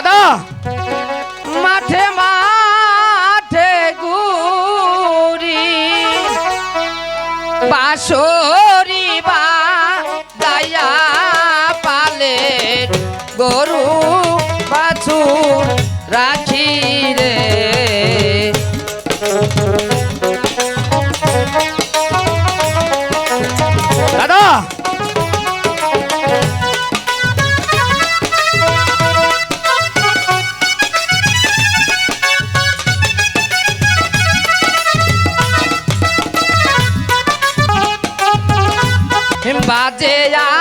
দাদা। মাঠে মাঠে গুরি বাসরি বা পালে গরু বাছুর রাখি বাজে আমার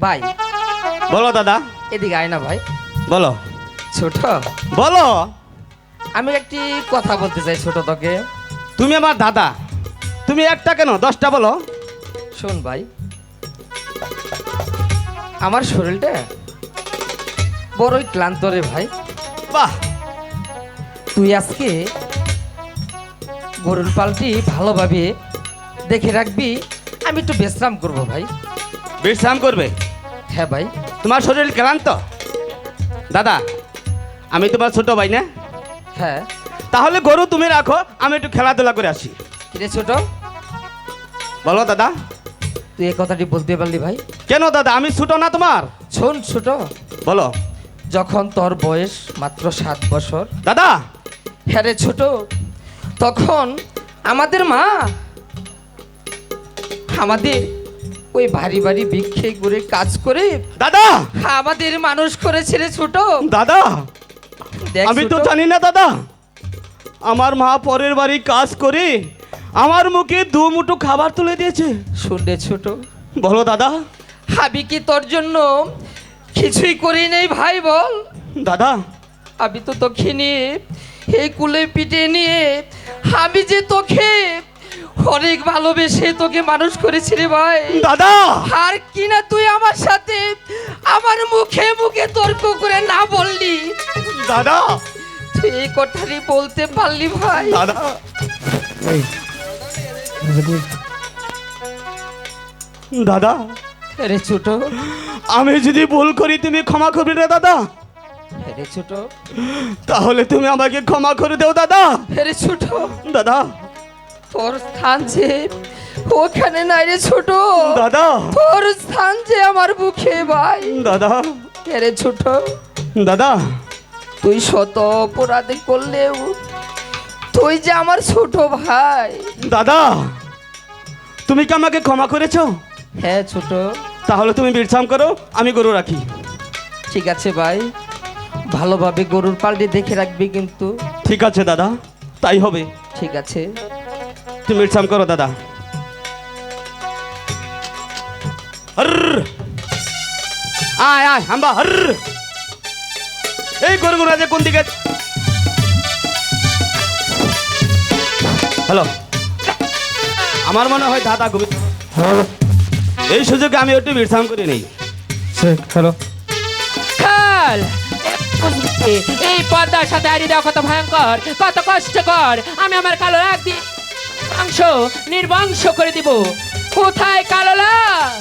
ভাই। বলো দাদা। এদিকে আয় না ভাই। বলো। ছোট। বলো। আমি একটি কথা বলতে চাই ছোট তোকে। তুমি আমার দাদা। তুমি একটা কেন? দশটা বলো। শোন ভাই। আমার শরীরটা বড়ই ক্লান্ত রে ভাই। বাহ। তুই আজকে গরুর পালটি ভালোভাবে দেখে রাখবি আমি একটু বিশ্রাম করব ভাই। বিশ্রাম করবে? হ্যাঁ ভাই। তোমার শরীর ক্লান্ত? দাদা আমি তোমার ছোট ভাই না? হ্যাঁ। তাহলে গরু তুমি রাখো আমি একটু খেলাধুলা করে আসি। কিরে ছোট? বলো দাদা। তুই এই কথাটি বলতে পারলি ভাই? কেন দাদা আমি ছোট না তোমার? শোন ছোট। বলো। যখন তোর বয়স মাত্র সাত বছর। দাদা! হ্যাঁ রে ছোট। তখন আমাদের মা আমাদের ওই ভারী ভারী ভিক্ষে করে কাজ করে দাদা! আমাদের মানুষ করেছিল ছোট। দাদা! দেখ আমি তো ছোট, জানি না দাদা। আমার মা পরের বাড়ি কাজ করে আমার মুখে দু মুঠো খাবার তুলে দিয়েছে। শোন রে ছোট। বলো দাদা। আমি কি তোর জন্য কিছুই করি নেই ভাই বল? দাদা। আমি তো তোকে নিয়ে এই কুলে পিঠে নিয়ে আমি যে তোকে অনেক ভালোবেসে তোকে মানুষ করেছি রে ভাই। দাদা! আর কি না তুই আমার সাথে আমার মুখে মুখে তর্ক করে না বললি? দাদা! তুই এই কথাটি বলতে পারলি ভাই। দাদা! দাদা! রে ছোট। আমি যদি ভুল করি তুমি ক্ষমা করবে না দাদা। রে ছোট। তাহলে তুমি আমাকে ক্ষমা করে দেও দাদা। রে ছোট। দাদা! তোর স্থান যে ওখানে নাই রে ছোট। দাদা। তোর স্থান যে আমার বুকে ভাই। দাদা। রে ছোট? দাদা। তুই শত অপরাধী করলেও তুই যে আমার ছোট ভাই। দাদা তুমি কি আমাকে ক্ষমা করেছ? হ্যাঁ ছোট। তাহলে তুমি বিশ্রাম করো আমি গরু রাখি। ঠিক আছে ভাই। ভালোভাবে গরুর পাল্টি দেখে রাখবি কিন্তু। ঠিক আছে দাদা তাই হবে। ঠিক আছে। তুমি বিশ্রাম করো দাদা। আয় আয় হাম্বা হর এই গরুগুলো যে কোন দিকে হ্যালো। আমার মনে হয় দাদা গোবিন্দ এই সুযোগে আমি একটু বিশ্রাম করে নেই। হ্যালো। খাল। এই পর্দার সাথে হারিয়ে দেওয়া কত ভয়ঙ্কর কত কষ্টকর। আমি আমার কালো রাগ দিয়ে মাংস নির্বংশ করে দিব। কোথায় কালো লাগ